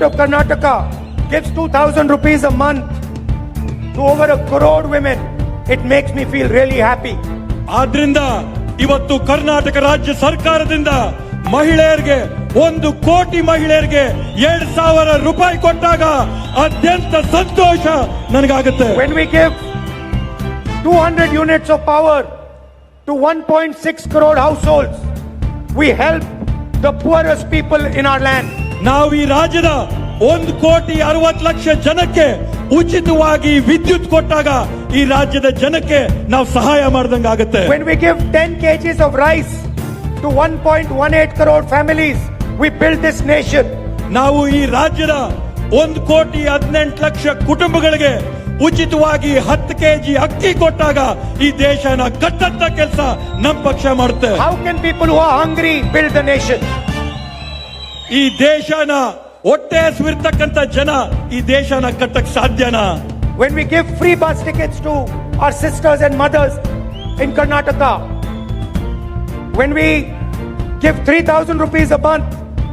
government of Karnataka gives 2000 rupees a month to over a crore women, it makes me feel really happy. ಆದ್ರಿಂದ ಇವತ್ತು ಕರ್ನಾಟಕ ರಾಜ್ಯ ಸರ್ಕಾರದಿಂದ ಮಹಿಳೆಯರಿಗೆ ಒಂದು ಕೋಟಿ ಮಹಿಳೆಯರಿಗೆ ಎರಡ್ ಸಾವಿರ ರೂಪಾಯಿ ಕೊಟ್ಟಾಗ ಅತ್ಯಂತ ಸಂತೋಷ ನನಗಾಗುತ್ತೆ When we give 200 units of power to 1.6 crore households, we help the poorest people in our land. ನಾವು ಈ ರಾಜ್ಯದ ಒಂದು ಕೋಟಿ ಅರವತ್ತು ಲಕ್ಷ ಜನಕ್ಕೆ ಉಚಿತವಾಗಿ ವಿದ್ಯುತ್ ಕೊಟ್ಟಾಗ ಈ ರಾಜ್ಯದ ಜನಕ್ಕೆ ನಾವು ಸಹಾಯ ಮಾಡ್ದಂಗಾಗುತ್ತೆ When we give 10 kgs of rice to 1.18 crore families, we build this nation. ನಾವು ಈ ರಾಜ್ಯದ ಒಂದು ಕೋಟಿ ಹದಿನೆಂಟು ಲಕ್ಷ ಕುಟುಂಬಗಳಿಗೆ ಉಚಿತವಾಗಿ ಹತ್ತು ಕೆಜಿ ಅಕ್ಕಿ ಕೊಟ್ಟಾಗ ಈ ದೇಶನ ಕಟ್ಟಂತ ಕೆಲಸ ನಮ್ಮ ಪಕ್ಷ ಮಾಡುತ್ತೆ How can people who are hungry build the nation? ಈ ದೇಶನ ಹೊಟ್ಟೆ ಹಸಿವಿರ್ತಕ್ಕಂಥ ಜನ ಈ ದೇಶನ ಕಟ್ಟಕ್ ಸಾಧ್ಯನಾ When we give free bus tickets to our sisters and mothers in Karnataka, when we give 3000 rupees a month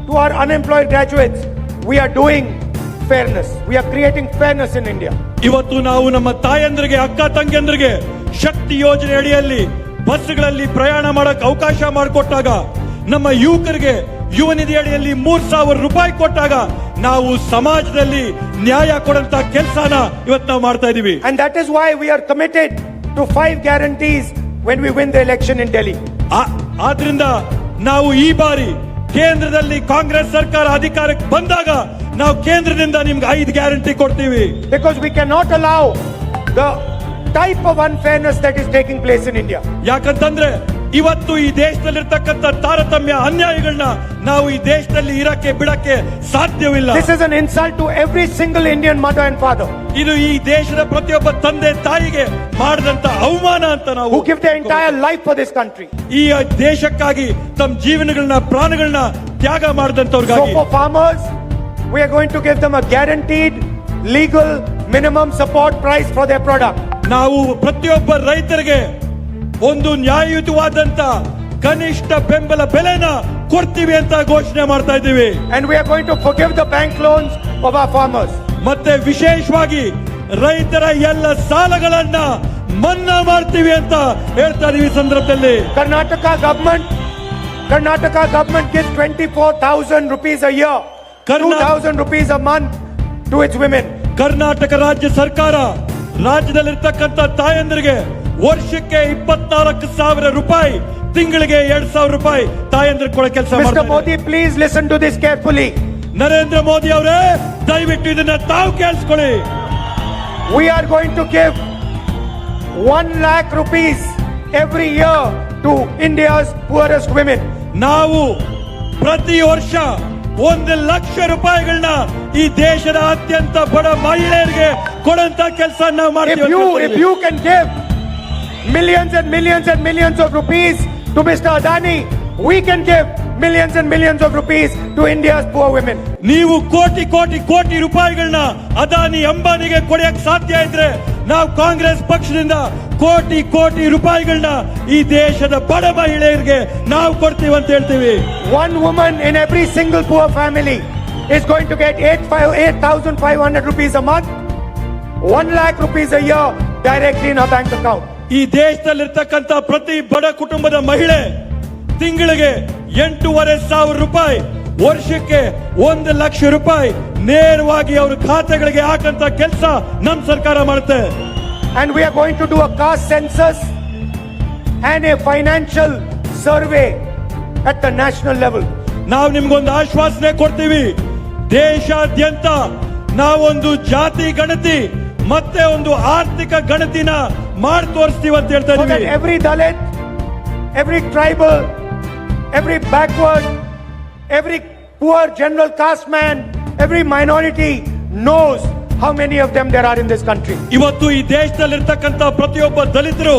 to our unemployed graduates, we are doing fairness. We are creating fairness in India. ಇವತ್ತು ನಾವು ನಮ್ಮ ತಾಯಂದ್ರಿಗೆ ಅಕ್ಕ ತಂಗಿಯಂದ್ರಿಗೆ ಶಕ್ತಿ ಯೋಜನೆ ಅಡಿಯಲ್ಲಿ ಬಸ್ಗಳಲ್ಲಿ ಪ್ರಯಾಣ ಮಾಡಕ್ ಅವಕಾಶ ಮಾಡಿಕೊಟ್ಟಾಗ ನಮ್ಮ ಯುವಕರಿಗೆ ಯುವ ನಿಧಿಯಡಿಯಲ್ಲಿ ಮೂರ್ ಸಾವಿರ ರೂಪಾಯಿ ಕೊಟ್ಟಾಗ ನಾವು ಸಮಾಜದಲ್ಲಿ ನ್ಯಾಯ ಕೊಡಂತ ಕೆಲಸನ ಇವತ್ತು ನಾವು ಮಾಡ್ತಾ ಇದೀವಿ. And that is why we are committed to five guarantees when we win the election in Delhi ಆದ್ರಿಂದ ನಾವು ಈ ಬಾರಿ ಕೇಂದ್ರದಲ್ಲಿ ಕಾಂಗ್ರೆಸ್ ಸರ್ಕಾರ ಅಧಿಕಾರಕ್ಕೆ ಬಂದಾಗ ನಾವು ಕೇಂದ್ರದಿಂದ ನಿಮ್ಗೆ ಐದು ಗ್ಯಾರಂಟಿ ಕೊಡ್ತೀವಿ. Because we can not allow the type of unfairness that is taking place in India ಯಾಕಂತಂದ್ರೆ ಇವತ್ತು ಈ ದೇಶದಲ್ಲಿರ್ತಕ್ಕಂಥ ತಾರತಮ್ಯ ಅನ್ಯಾಯಗಳನ್ನ ನಾವು ಈ ದೇಶದಲ್ಲಿ ಇರಕ್ಕೆ ಬಿಡಕ್ಕೆ ಸಾಧ್ಯವಿಲ್ಲ this is an insult to every single Indian mother and father ಇದು ಈ ದೇಶದ ಪ್ರತಿಯೊಬ್ಬ ತಂದೆ ತಾಯಿಗೆ ಮಾಡಿದಂತ ಅವಮಾನ ಅಂತ ನಾವು who give their entire life for this country. ಈ ದೇಶಕ್ಕಾಗಿ ತಮ್ಮ ಜೀವನಗಳನ್ನ ಪ್ರಾಣಗಳನ್ನ ತ್ಯಾಗ ಮಾಡಿದಂತವ್ರಿಗಾಗಿ farmers farmers, we are going to give them a guaranteed legal minimum support price for their product. ನಾವು ಪ್ರತಿಯೊಬ್ಬ ರೈತರಿಗೆ ಒಂದು ನ್ಯಾಯಯುತವಾದಂತ ಕನಿಷ್ಠ ಬೆಂಬಲ ಬೆಲೆನ ಕೊಡ್ತೀವಿ ಅಂತ ಘೋಷಣೆ ಮಾಡ್ತಾ ಇದ್ದೀವಿ. And we're going to forgive the bank loans of our farmers ಮತ್ತೆ ವಿಶೇಷವಾಗಿ ರೈತರ ಎಲ್ಲ ಸಾಲಗಳನ್ನ ಮನ್ನಾ ಮಾಡ್ತೀವಿ ಅಂತ ಹೇಳ್ತಾ ಇದೀವಿ ಸಂದರ್ಭದಲ್ಲಿ. ಕರ್ನಾಟಕ ಗವರ್ಮೆಂಟ್ ಕರ್ನಾಟಕ ಗವರ್ಮೆಂಟ್ಗೆ ಟ್ವೆಂಟಿ ಫೋರ್ ಥೌಸಂಡ್ ರುಪೀಸ್ ಅಯ್ಯ thousand rupees a month to its women Karnataka ರಾಜ್ಯ ಸರ್ಕಾರ ರಾಜ್ಯದಲ್ಲಿರ್ತಕ್ಕಂಥ ತಾಯಂದಿರಿಗೆ ವರ್ಷಕ್ಕೆ ಇಪ್ಪತ್ನಾಲ್ಕು ಸಾವಿರ ರೂಪಾಯಿ ತಿಂಗಳಿಗೆ ಎರಡ್ ಸಾವಿರ ರೂಪಾಯಿ. ತಾಯಂದ್ರ ಕೊಡೋ ಕೆಲಸ Modi please listen to this carefully. Narendra Modi ಅವರೇ ದಯವಿಟ್ಟು ಇದನ್ನ ತಾವು ಕೇಳಿಸ್ಕೊಳ್ಳಿ. We are going to give 1 lakh rupees every year to India's poorest women ನಾವು ಪ್ರತಿ ವರ್ಷ ಒಂದು ಲಕ್ಷ ರೂಪಾಯಿಗಳನ್ನ ಈ ದೇಶದ ಅತ್ಯಂತ ಬಡ ಮಹಿಳೆಯರಿಗೆ ಕೊಡಂತ ಕೆಲಸ ನಾವು ಮಾಡ್ತೀವಿ you can give millions and millions and millions of rupees to Mr. Adani, we can give millions and millions of rupees to India's poor women. ನೀವು ಕೋಟಿ ಕೋಟಿ ಕೋಟಿ ರೂಪಾಯಿಗಳನ್ನ ಅದಾನಿ ಅಂಬಾನಿಗೆ ಕೊಡಕ್ ಸಾಧ್ಯ ಇದ್ರೆ ನಾವು ಕಾಂಗ್ರೆಸ್ ಪಕ್ಷದಿಂದ ಕೋಟಿ ಕೋಟಿ ರೂಪಾಯಿಗಳನ್ನ ಈ ದೇಶದ ಬಡ ಮಹಿಳೆಯರಿಗೆ ನಾವು ಕೊಡ್ತೀವಿ ಅಂತ ಹೇಳ್ತೀವಿ One woman in every single poor family is going to get 8,500 rupees a month, 1 lakh rupees a year directly in her bank account. ಈ ದೇಶದಲ್ಲಿರ್ತಕ್ಕಂಥ ಪ್ರತಿ ಬಡ ಕುಟುಂಬದ ಮಹಿಳೆ ತಿಂಗಳಿಗೆ ಎಂಟೂವರೆ ಸಾವಿರ ರೂಪಾಯಿ ವರ್ಷಕ್ಕೆ ಒಂದು ಲಕ್ಷ ರೂಪಾಯಿ ನೇರವಾಗಿ ಅವ್ರ ಖಾತೆಗಳಿಗೆ ಹಾಕಂತ ಕೆಲಸ ನಮ್ಮ ಸರ್ಕಾರ ಮಾಡುತ್ತೆ and we are going to do a caste census and a financial survey at the national level. ನಾವು ನಿಮ್ಗೊಂದು ಆಶ್ವಾಸನೆ ಕೊಡ್ತೀವಿ ದೇಶಾದ್ಯಂತ ನಾವೊಂದು ಜಾತಿ ಗಣತಿ ಮತ್ತೆ ಒಂದು ಆರ್ಥಿಕ ಗಣತಿನ ಮಾಡಿ ತೋರಿಸ್ತೀವಿ ಅಂತ ಹೇಳ್ತಾ ಇದೀವಿ every Dalit, every tribal, every backward, every poor general caste man, every minority knows how many of them there are in this country. ಇವತ್ತು ಈ ದೇಶದಲ್ಲಿರ್ತಕ್ಕಂಥ ಪ್ರತಿಯೊಬ್ಬ ದಲಿತರು